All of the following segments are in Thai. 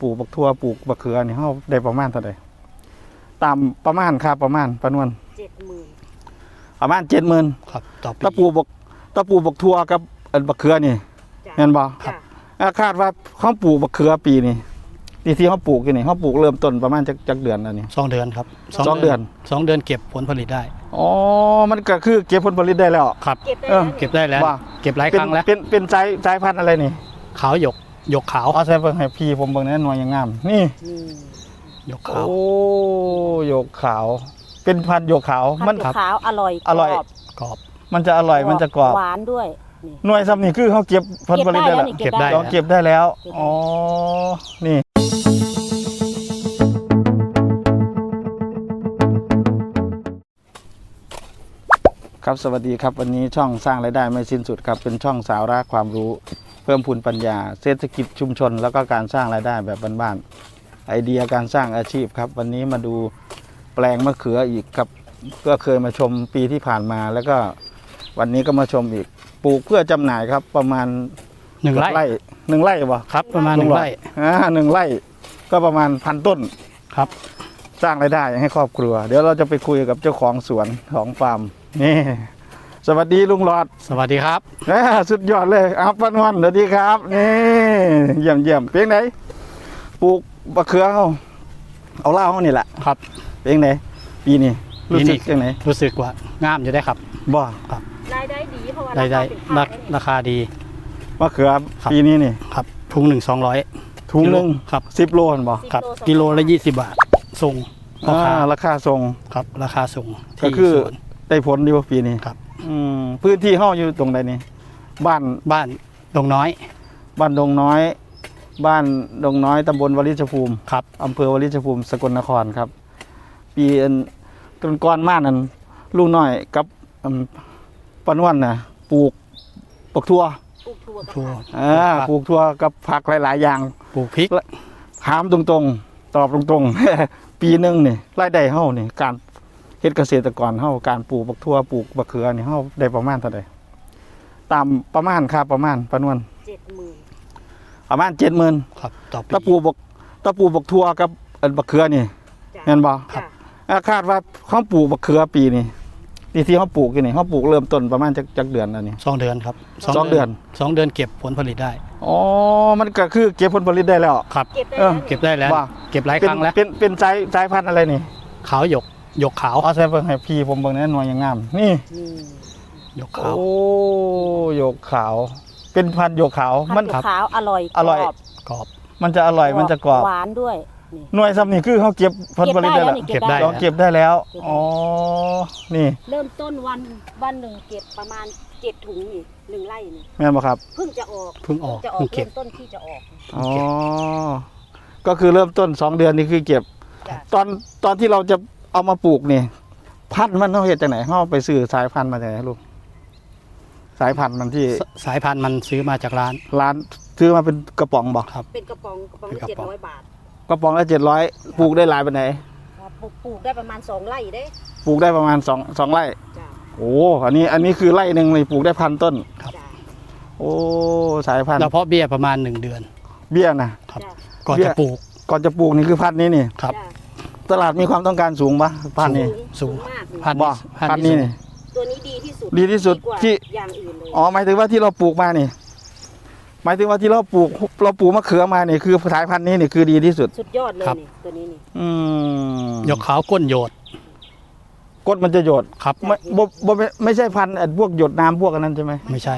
ปลูกบักทั่วปลูกบักเขือนี่เฮาได้ประมาณเท่าใดตามประมาณค่าประมาณประนวนเจ็ดหมื่นประมาณ70,000ครับต่อปีถ้าปลูกบักถ้าปลูกบักทั่วกับอันบักเขือนี่จ้ะแม่นบ่จ้ะอ่าคาดว่าเขาปลูกบักเขือปีนี้ที่ที่เขาปลูกอยู่นี่เขาปลูกเริ่มต้นประมาณจักจักเดือนแล้วนี่สองเดือนครับสองเดือน สองเดือนเก็บผลผลิตได้ อ๋อมันก็คือเก็บผลผลิตได้แล้ว ครับ เก็บได้เออ แล้วเก็บได้แล้ว ว่า เก็บหลายเป็คนรั้งแล้วเป็นเป็นสายสายพันธุ์อะไรนี่ ขาวหยกห ยกขาวอ๋อใช่เพิ่งให้พี่ผมเบิ่งแน่หน่วยยังงาม นี่นี่หยกขาวโอ้โยกขาว เป็นพันธุ์โยกขาวพัมันนธุ์ขาวอร่อยอร่อย กบกรอบ มันจะอร่อยมันจะกรอบ หวานด้วยนี่ หน่วยซ้ำนี่คือเขาเก็บผลผลิตได้แล้วเก็บได้เก็บได้ เราเก็บได้แล้ว เก็บได้ อ๋อ นี่ ครับสวัสดีครับวันนี้ช่องสร้างรายได้ไม่สิ้นสุดครับ เป็นช่องสาระความรู้เพิ่มพูนปัญญา เศรษฐกิจชุมชน แล้วก็การสร้างรายได้แบบบ้านๆไอเดียการสร้างอาชีพครับ วันนี้มาดูแปลงมะเขืออีกครับก็เคยมาชมปีที่ผ่านมา แล้วก็วันนี้ก็มาชมอีกปลูกเพื่อจำหน่ายครับ ประมาณหนึ่งไร่หนึ่งไร่บ่ครับ ประมาณหนึ่งไร่อ่าหนึ่งไร่ก็ประมาณพันต้นครับ สร้างรายได้ให้ครอบครัว เดี๋ยวเราจะไปคุยกับเจ้าของสวนของฟาร์มนี่ สวัสดีลุงหลอดสวัสดีครับแหม่สุดยอดเลยอัปปนวันสวัสดีครับนี่เยี่ยมเยี่ยมเพียงไหนปลูกบะเขือเขาเอาเหล้าเขานี่แหละครับเพียงไหนปีนี้รู้ปีนี้สึกยังไงรู้สึกว่างามอยู่ได้ครับ บ่รายได้ดีเพราะว่าได้ได้ราราคาสินค้าเนี่ยราคาดี มะเขือครับ ปีนี้นี่ครับถุงหนึ่งสองร้อย ถุงหนึ่งครับ สิบโลเห็นบ่สิบครับโลสองกิโลละยี่สิบบาทส่งพ่อค้าอ่าราคาทรง ครับ ราคาส่งก็ที่คือ สวน ได้ผลดีกว่าปีนี้ครับ อืมพื้นที่ห้าอยู่ตรงใดนี่บ้านบ้านดงน้อย บ้านดงน้อย บ้านดงน้อยตำบลวลิชภูมิครับ อำเภอวลิชภูมิสกลนครครับ ปีอันก่อนก้อนๆมานั่นลูกน้อยกับอืมปานวนน่ะปลูกปลูกทั่วปลูกถั่วทั่วอ่าปลูกทั่วกับผักหลาย ๆ อย่าง ปลูกพริก ถามตรงๆ ตอบตรงๆ ปีหนึงนี่รายได้เฮานี่ การ เฮ็ดเกษตรกรเฮาการปลูกบักทั่วปลูกบักเขือนี่เฮาได้ประมาณเท่าใดตามประมาณค่าประมาณปานวนเจ็ดหมื่นประมาณ70,000ครับต่อปีถ้าปลูกบักถ้าปลูกบักทั่วกับอันบักเขือนี่จ้ะแม่นบ่จ้ะอ่าคาดว่าเขาปลูกบักเขือปีนี้ที่ที่เขาปลูกอยู่นี่เขาปลูกเริ่มต้นประมาณจักจักเดือนแล้วนี่สองเดือนครับสองเดือน สองเดือนเก็บผลผลิตได้อ๋อมันก็คือเก็บผลผลิตได้แล้ว ครับ เก็บได้เออ แล้วเก็บได้แล้ว ว่า เก็บหลายเป็คนรั้งแล้วเป็นเป็นสายสายพันธุ์อะไรนี่ ขาวหยก หยกขาวอ๋อใช่เพิ่งให้พี่ผมเบิ่งแน่หน่วยยังงาม นี่นี่หยกขาว โอ้โยกขาว เป็นพันธุ์โยกขาวพัมันนธุ์ขาวอร่อยอร่อย กบกรอบ มันจะอร่อยมันจะกรอบ หวานด้วยนี่ หน่วยซ้ำนี่คือเขาเก็บผลผลิตได้แล้วเก็บได้เก็บได้ เราเก็บได้แล้วอ๋อนี่เริ่มต้นวันวันหนึ่งเก็บประมาณเจ็ดถุงนี่หนึ่งไร่นี่แม่นบ่ครับเพิ่งจะออกเพิ่งออกจะออเพิ่กงเก็เริ่บมต้นที่จะออกอ๋อก็คือเริ่มต้นสองเดือนนี่คือเก็บ จ้ะตอนตอนที่เราจะ เอามาปลูกนี่พันธุ์มันเขาเห็ดจากไหนเขาไปซื้อสายพันธุ์มาจากไหนลูกสายพันธุ์มันที่สสายพันธุ์มันซื้อมาจากร้าน ร้านซื้อมาเป็นกระป๋องบอกครับ เป็นกระป๋องกระป๋องเป็นละกระเจ็ดป๋อง ร้อยบาทกระป๋องละเจ็ดร้อยปลูกได้หลายปานไหนครับปลูกปลูกได้ประมาณสองไร่ได้ปลูกได้ประมาณสองสองไร่ จ้ะโอ้อันนี้อันนี้คือไร่หนึ่งเลยปลูกได้พันต้นครับจ้ะโอ้สายพันธุ์แล้วเพาะเบี้ยประมาณหนึ่งเดือน เบี้ยนะ ครับ จ้ะก่อนเบี้ยจะปลูกก่อนจะปลูกนี่คือพันธุ์นี้นี่ ครับ จ้ะ ตลาดมีความต้องการสูงปะพันธุ์นี้ สูง มากเลยพันบ่พันพันธุ์นี้สูงนี่ ตัวนี้ดีที่สุดดีที่สุดกว่าที่ อย่างอื่นเลยอ๋อหมายถึงว่าที่เราปลูกมานี่ หมายถึงว่าที่เราปลูกเราปลูกมะเขือมานี่คือสายพันธุ์นี้นี่คือดีที่สุด สุดยอดเลยครับ นี่ตัวนี้นี่อืมหยกขาวก้นโยดก้นมันจะหยดครับ ไม่บ่บ่ไม่ไม่ใช่พันธุ์ไอ้พวกหยดน้ำพวกอันนั้นใช่ไหมไม่ใช่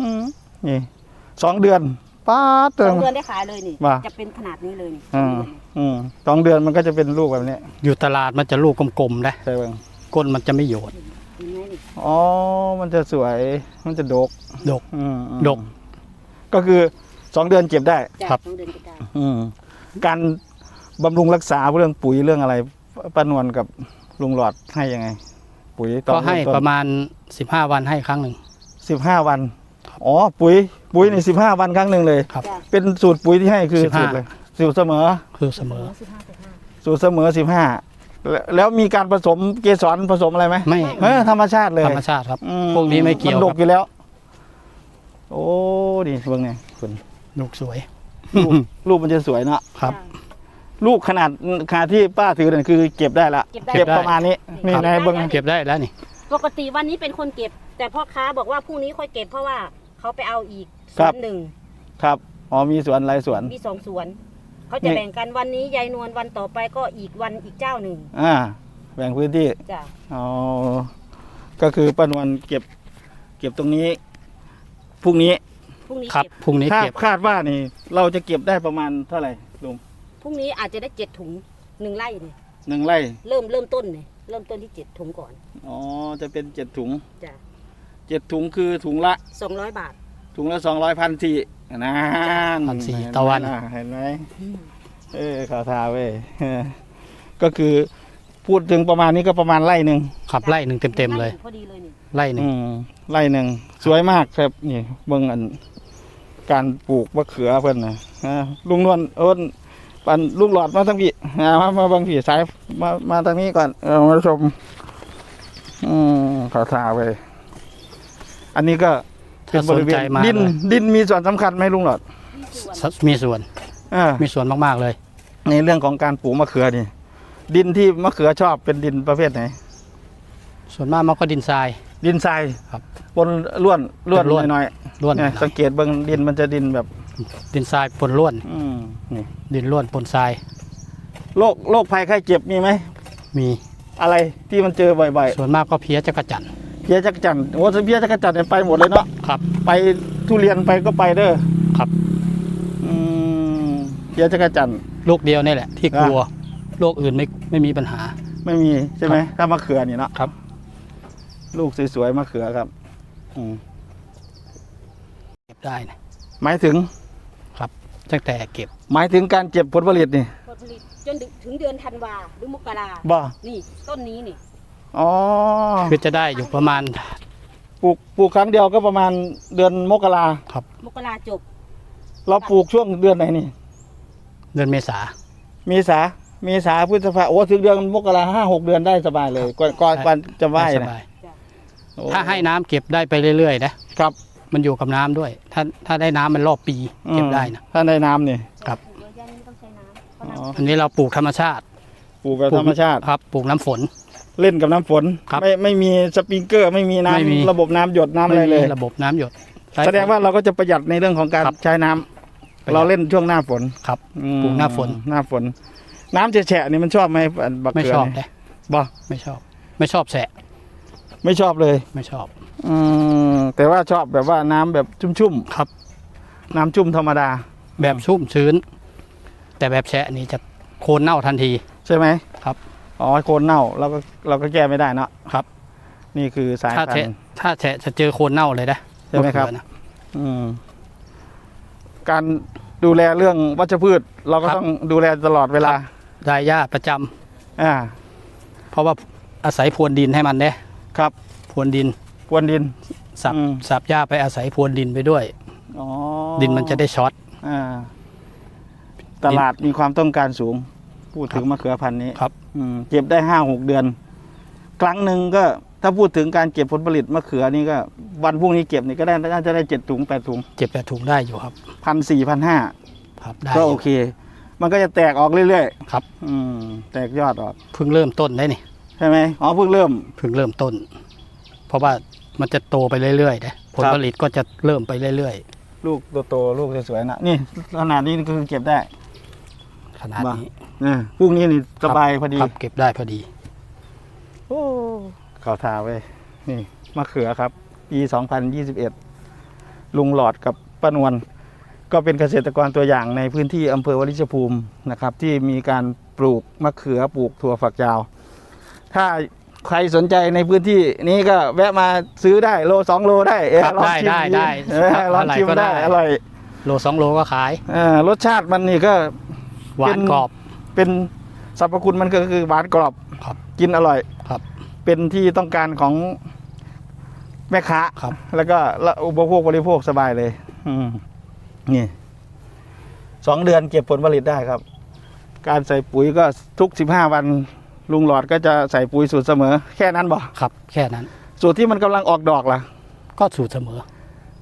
อืมนี่สองเดือนป้าดสเติอม งเดือนได้ขายเลยนี่ ว่าจะเป็นขนาดนี้เลยนี่อืม อืมสองเดือนมันก็จะเป็นลูกแบบนี้อยู่ตลาดมันจะลูกกลมๆนะใช่เบ้างก้นมันจะไม่โยดเห็นไหมนี่อ๋อ มันจะสวย มันจะดก ดกอืมอืมดก ก็คือสองเดือนเก็บได้จ้ะครับสองเดือนก็ได้อืมการบำรุงรักษาเรื่องปุ๋ยเรื่องอะไรป้านวลกับลุงหลอดให้ยังไง ปุ๋ยตอนก็ให้ประมาณ15วันให้ครั้งหนึ่งสิบห้าวัน อ๋อ ปุ๋ย ปุ๋ยนี่สิบห้าวันครั้งหนึ่งเลยครับจ้ะเป็นสูตรปุ๋ยที่ให้คือ15สูตรเลย สูตรเสมอคือเสมอ สิบห้าสิบห้าสูตรเสมอสิบห้าแล้วมีการผสมเกสรผสมอะไรไหมไม่เออธรรมชาติเลยธรรมชาติครับ อืพวกนี้ไม่เกี่ยวมันดกครับอยู่แล้ว โอ้ดีเบิ่งไงคุณลูกสวยอลูกลูกมันจะสวยเนาะครับจ้ะลูกขนาดขนาดที่ป้าถือเนี่ยคือ เก็บได้ละเก็บได้เก็บประมาณนี้นี่ครับในเบิ้งเก็บได้แล้วนี่ ปกติวันนี้เป็นคนเก็บ แต่พ่อค้าบอกว่าพรุ่งนี้ค่อยเก็บเพราะว่าเขาไปเอาอีกสวนหนึ่งครับอ๋อมีสวนหลายสวน มีสองสวน เขาจะนี่แบ่งกันวันนี้ยายนวลวันต่อไปก็อีกวันอีกเจ้าหนึ่งอ่า แบ่งพื้นที่จ้ะอ๋อก็คือป้านวลเก็บ เก็บตรงนี้พรุ่งนี้พรุ่งนี้ครับเก็บพรุ่งนี้คาดเก็บคาดว่านี่ เราจะเก็บได้ประมาณเท่าไหร่ลุงพรุ่งนี้อาจจะได้เจ็ดถุงหนึ่งไร่เนี่ยหนึ่งไร่เริ่มเริ่มต้นเนี่ยเริ่มต้นที่เจ็ดถุงก่อนอ๋อจะเป็นเจ็ดถุงจ้ะเจ็ดถุงคือถุงละสองร้อยบาท ถุงละสองร้อยพันสี่ นะพันสี่เห็ไหมต่อวันะเห็นไหมเออข่าวทาเว้ยเออก็คือพูดถึงประมาณนี้ก็ประมาณไร่หนึ่งขับไล่หนึ่งเต็มๆเลย พอดีเลยนี่ไล่หนึ่งอืมไร่หนึ่งสวยมากครับนี่เบิ่งอัน การปลูกมะเขือเพิ่นนะอ่าลุงนวลโอ้นปันลุงหลอดมาทางพี่อ่ามามาบางพี่สายมามาทางนี้ก่อนเออมาชม อืมข่าวทาเว้ยอันนี้ก็ เป็ถ้านบสนริเวใจณมาดินเลยดินมีส่วนสำคัญไหมลุงหลอด มีส่วนมีส่วนอ่ามีส่วนมากๆเลย ในเรื่องของการปลูกมะเขือนี่ดินที่มะเขือชอบเป็นดินประเภทไหน ส่วนมากมันก็ดินทราย ดินทรายครับปนล้วนล้วนล้วนหน่อยล้วนๆเนี่ยสังเกตเบิ่งดินมันจะดินแบบ ดินทรายปนล้วนอืมนี่ดินล้วนปนทรายโรคโรคภัยไข้เจ็บมีไหมมีอะไรที่มันเจอบ่อยส่วนมากก็เพี้ยจักรจันทร์ๆ เพี้ยจักรจันทร์โอ้ถ้าเพี้ยจักรจันทร์เนี่ยไปหมดเลยเนาะครับ ไปทุเรียนไปก็ไปเด้อครับ อืมเพี้ยจักรจันทร์ โรคเดียวนี่แหละ ที่กลัว โรคอื่นไม่ไม่มีปัญหา ไม่มีใช่ไหมถ้ามะเขือนี่เนาะครับ ลูกสวยๆมะเขือครับ อืมเก็บได้นะหมายถึงตั้งแต่เก็บ หมายถึงการเจ็บผลผลิตนี่ผลผลิตจนถึงเดือนธันวาหรือมกราบ่นี่ต้นนี้นี่ อ๋อคือจะได้อยู่ประมาณปลูกปลูกครั้งเดียวก็ประมาณเดือนมกราครับ มกราจบ เราปลูกช่วงเดือนไหนนี่ เดือนเมษาเมษาเมษาพฤษภาโอ้ถึงเดือนมกราห้าหกเดือนได้สบายเลยก่อนก่อนได้ก่อนจะไหว้สนะบายโอ้ถ้าให้น้ำเก็บได้ไปเรื่อยๆนะครับมันอยู่กับน้ำด้วย ถ้าถ้าได้น้ำมันรอบปีเก็บได้นะถ้าในน้ำนี่ ครับเดี๋ยวย่านี้ไม่ต้องใช้น้ำเพราะอ๋อน้ำอันนี้เราปลูกธรรมชาติ ปลูกแบบธรรมชาติ ครับปลูกน้ำฝน เล่นกับน้ำฝนครับไม่ไม่มีสปริงเกอร์ ไม่มีไม่มี น้ำระบบน้ำหยดน้ำอะไรเลยม่มีระบบน้ำหยดใช้ แสดงว่าเราก็จะประหยัดในเรื่องของการครับใช้น้ำประหยัด เราเล่นช่วงหน้าฝนครับ อืมปลูกหน้าฝน หน้าฝน น้ำแฉะๆนี่มันชอบไหมอันบักไม่เขืชอบนี่เลยบ่ไม่ชอบ ไม่ชอบแสะไม่ชอบเลย ไม่ชอบ อืมแต่ว่าชอบแบบว่าน้ำแบบชุ่มครับๆน้ำชุ่มธรรมดา แบบชุ่มชื้น แต่แบบแฉะนี่จะโคนเน่าทันที ใช่ไหมครับ อ๋อโคนเน่าเราก็เราก็แก้ไม่ได้เนาะครับ นี่คือสายถ้าพันแฉะธุ์ถ้าแฉะจะเจอโคนเน่าเลยนะใช่ไหมครับะเขือนะ อืม การดูแลเรื่องวัชพืช เราก็ครับ ต้องดูแลตลอดเวลา รายหญ้าประจำอ่า เพราะว่าอาศัยพรวนดินให้มันเด้ครับพรวนดินพรวนดิน สับอืม สับหญ้าไปอาศัยพรวนดินไปด้วย อ๋อดินมันจะได้ช็อต อ่า ตลาดมีความต้องการสูง พูดถึงมะเขือพันธุ์นี้ ครับอืม เก็บได้ห้าหกเดือน ครั้งหนึ่งก็ถ้าพูดถึงการเก็บผลผลิตมะเขือนี่ก็วันพรุ่งนี้เก็บนี่ก็ได้น่าจะได้เจ็ดถุงแปดถุงเจ็บแปดถุงได้อยู่ครับพันสี่พันห้าครับได้ก็อโอยู่เค มันก็จะแตกออกเรื่อยครับๆ อืม แตกยอดออก เพิ่งเริ่มต้นได้นี่ใช่ไหมอ๋อเพิ่งเริ่ม เพิ่งเริ่มต้น เพราะว่ามันจะโตไปเรื่อยๆนะผลครับ ผลิตก็จะเริ่มไปเรื่อยลูกโตๆลูกสวยๆนะนี่ขนาดนี้นี่คือเก็บได้ๆ ขนาดนี้นะพรุ่งนี้นี่สบายพอดีครับเก็บได้พอดี โอ้ข่าวทาเว้ยนี่มะเขือครับ ปี 2021 ลุงหลอดกับป้านวลก็เป็นเกษตรกรตัวอย่างในพื้นที่อำเภอวลิชภูมินะครับ ที่มีการปลูกมะเขือปลูกถั่วฝักยาว ถ้าใครสนใจในพื้นที่นี้ก็แวะมาซื้อได้โลสองโลได้เออครับลองได้ชิมได้ได้เออครับลองชิมอะไรก็ได้ได้อร่อยโลสองโลก็ขายเออรสชาติมันนี่ก็ หวานกรอบเป็นสรรพคุณมันก็คือหวานกรอบครับกินอร่อยครับ เป็นที่ต้องการของแม่ค้าครับ แล้วก็ละอุปโภคบริโภคสบายเลย อืมนี่สองเดือนเก็บผลผลิตได้ครับ การใส่ปุ๋ยก็ทุกสิบห้าวันลุงหลอดก็จะใส่ปุ๋ยสูตรเสมอ แค่นั้นบ่ครับ แค่นั้น สูตรที่มันกำลังออกดอกล่ะ ก็สูตรเสมอ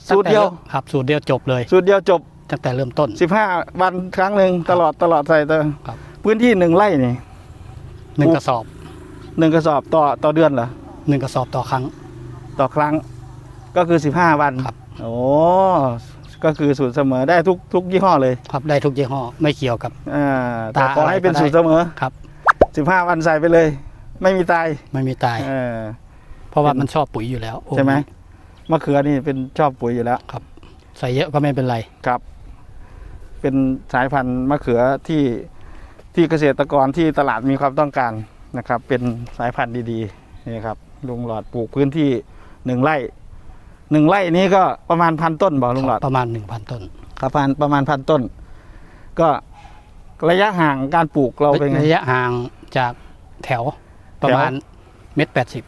สูตรเดียวตั้งแต่ครับ สูตรเดียวจบเลย สูตรเดียวจบ ตั้งแต่เริ่มต้น สิบห้าวันครั้งหนึ่งตลอดตลอดใส่ตัวครับ พื้นที่หนึ่งไร่นี่หนึ่งปลูกกระสอบหนึ่งกระสอบต่อต่อเดือนเหรอหนึ่งกระสอบต่อครั้ง ต่อครั้ง ก็คือสิบห้าวันครับ โอ้ก็คือสูตรเสมอได้ทุกทุกยี่ห้อเลยครับได้ทุกยี่ห้อไม่เกี่ยวกับ อ่าแต่ตาขอให้เป็นอะไรก็ได้ สูตรเสมอครับ สิบห้าวันใส่ไปเลย ไม่มีตายไม่มีตาย เออ เพราะว่ามันชอบปุ๋ยอยู่แล้วใช่ไหมมะเขือนี่เป็นชอบปุ๋ยอยู่แล้ว ใส่เยอะก็ไม่เป็นไร ครับ เป็นสายพันธุ์มะเขือที่ที่เกษตรกรที่ตลาดมีความต้องการนะครับ เป็นสายพันธุ์ดีๆนี่ครับลุงหลอดปลูกพื้นที่หนึ่งไร่หนึ่งไร่นี้ก็ประมาณพันต้นบอกลุงหลอดประมาณหนึ่งพันต้นครับประมาณประมาณพันต้น ก็ระยะห่างการปลูกเราเป็นไงระยะห่างจากแถวประมาณเมตรแปดสิบ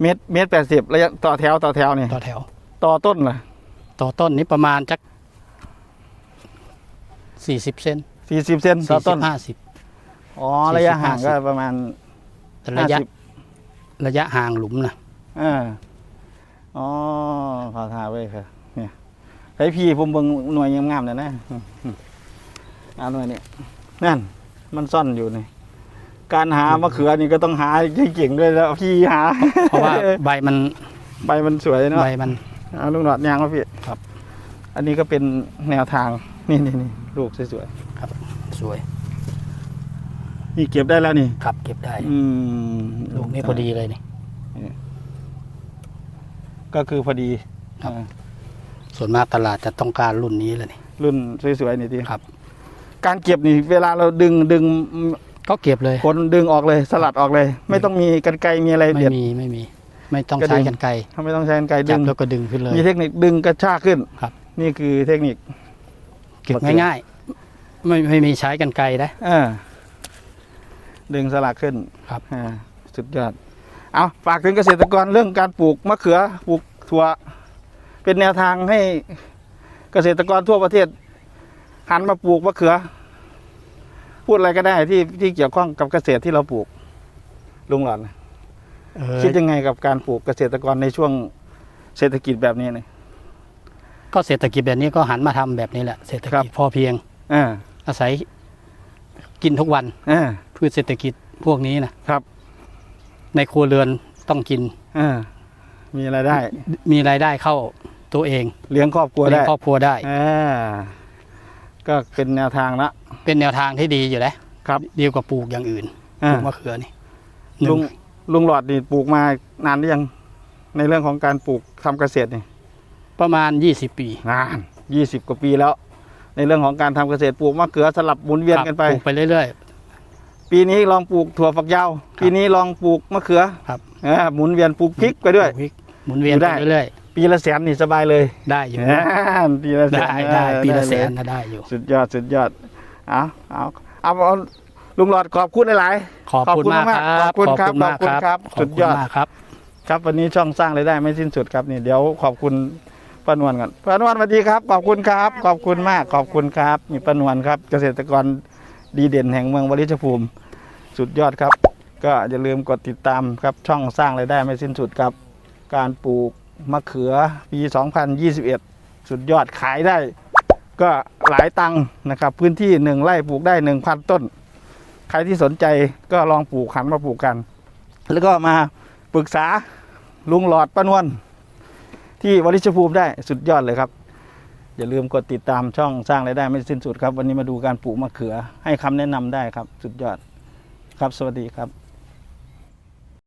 เมตรเมตรแปดสิบระยะต่อแถวต่อแถวเนี่ยต่อแถว ต่อต้นล่ะต่อต้นนี้ประมาณจัก สี่สิบเซนสี่สิบเซนต่อสี่ต้สินบห้าสิบอ๋อระยะห่างก็ประมาณแต่ระยะห้าสิบระยะห่างหลุมนะอ่าอ๋อขอทาไว้ค่ะเนี่ยไอพี่ผมเบิ่งหน่วยงามๆเนี่ยนะอืมอืมเอ่าหน่วยนี้นั่น มันซ่อนอยู่นี่การหามะเขือนี่ก็ต้องหาให้เก่งด้วยแล้วพี่หา เพราะว่าใบมันใบมันสวยเนาะใบมันเอาลูกหนอดยางมาพี่ครับ อันนี้ก็เป็นแนวทาง นี่นี่นี่ลูกสวยสวย ๆนี่เก็บได้แล้วนี่ ครับเก็บได้ อืมลูกนี้พอดีเลยนี่ ก็คือพอดีครับ อ่าส่วนมากตลาดจะต้องการรุ่นนี้เลยนี่ รุ่นสวยๆนี่ทีครับ การเก็บนี่เวลาเราดึงดึงก็เก็บเลย คนดึงออกเลยสลัดออกเลย ไม่ต้องมีกันไกรมีอะไรไม่เด็ด มีไม่มี ไม่ต้องกระดึใช้งกันไกรทำไม่ต้องใช้กันไกรดึจับง แล้วก็ดึงขึ้นเลย มีเทคนิคดึงกระชากขึ้นครับ นี่คือเทคนิค เก็บง่ายๆไม่ไม่มีใช้กันไกรนะอ่าดึงสลักขึ้นครับอ่าสุดยอด เอาฝากถึงเกษตรกรเรื่องการปลูกมะเขือปลูกถั่ว เป็นแนวทางให้เกษตรกรทั่วประเทศ หันมาปลูกมะเขือ พูดอะไรก็ได้ที่ที่เกี่ยวข้องกับเกษตรที่เราปลูกลุงหลอนเออคิดยังไงกับการปลูกเกษตรกรในช่วงเศรษฐกิจแบบนี้เนี่ย ก็เศรษฐกิจแบบนี้ก็หันมาทำแบบนี้แหละเศรษฐครับกิจพอเพียงอ่าอาศัยกินทุกวันอ่าพืชเศรษฐกิจพวกนี้นะครับ ในครัวเรือนต้องกินอ่ามีรายได้ มีรายได้เข้าตัวเอง เลี้ยงครอบครัวเลี้ยได้งครอบครัวได้อ่าก็เป็นแนวทางละเป็นแนวทางที่ดีอยู่แล้วครับดีกว่าปลูกอย่างอื่นปอ่าลูกมะเขือนี่หนึ่ลุงงลุงหลอดนี่ปลูกมานานหรือยังในเรื่องของการปลูกทำเกษตรนี่ ประมาณ 20 ปีนานยี่สิบกว่าปีแล้ว ในเรื่องของการทำเกษตรปลูกมะเขือสลับหมุนเวียนกันไปครับปลูกไปเรื่อยปีนี้ลองปลูกถั่วฝักยาวครับปีนี้ลองปลูกมะเขือครับอ่าหมุนเวียนปลูกพริกไปๆด้วยปลูกพริกหมุนเวียนอยู่ไปได้เรื่อยปีละแสนนี่สบายเลยๆได้อยู่อ่าปีละแสนได้ได้เออปีละได้แสเยนนะได้อยู่ สุดยอดสุดยอดเอาเอาเอาเอาลุงหลอดขอบคุณหลายขอบคุณมากครับขอบคุณครับมากขอบคุณครับขอบสุดคุณยอดมากครับๆครับวันนี้ช่องสร้างรายได้ไม่สิ้นสุดครับนี่เดี๋ยวขอบคุณ ป้านวลก่อนป้านวลสวัสดีครับ ขอบคุณครับ ขอบคุณมาก ขอบคุณครับนี่ป้านวลครับ เกษตรกรดีเด่นแห่งเมืองวลิชภูมิ สุดยอดครับ ก็อย่าลืมกดติดตามครับ ช่องสร้างรายได้ไม่สิ้นสุดครับ การปลูกมะเขือปี 2021 สุดยอดขายได้ ก็หลายตังค์นะครับ พื้นที่หนึ่งไร่ปลูกได้หนึ่งพันต้น ใครที่สนใจก็ลองปลูกหันมาปลูกกัน แล้วก็มาปรึกษาลุงหลอดป้านวล ที่วริชภูมิได้สุดยอดเลยครับ อย่าลืมกดติดตามช่องสร้างรายได้ไม่สิ้นสุดครับ วันนี้มาดูการปลูกมะเขือให้คำแนะนำได้ครับ สุดยอดครับ สวัสดีครับ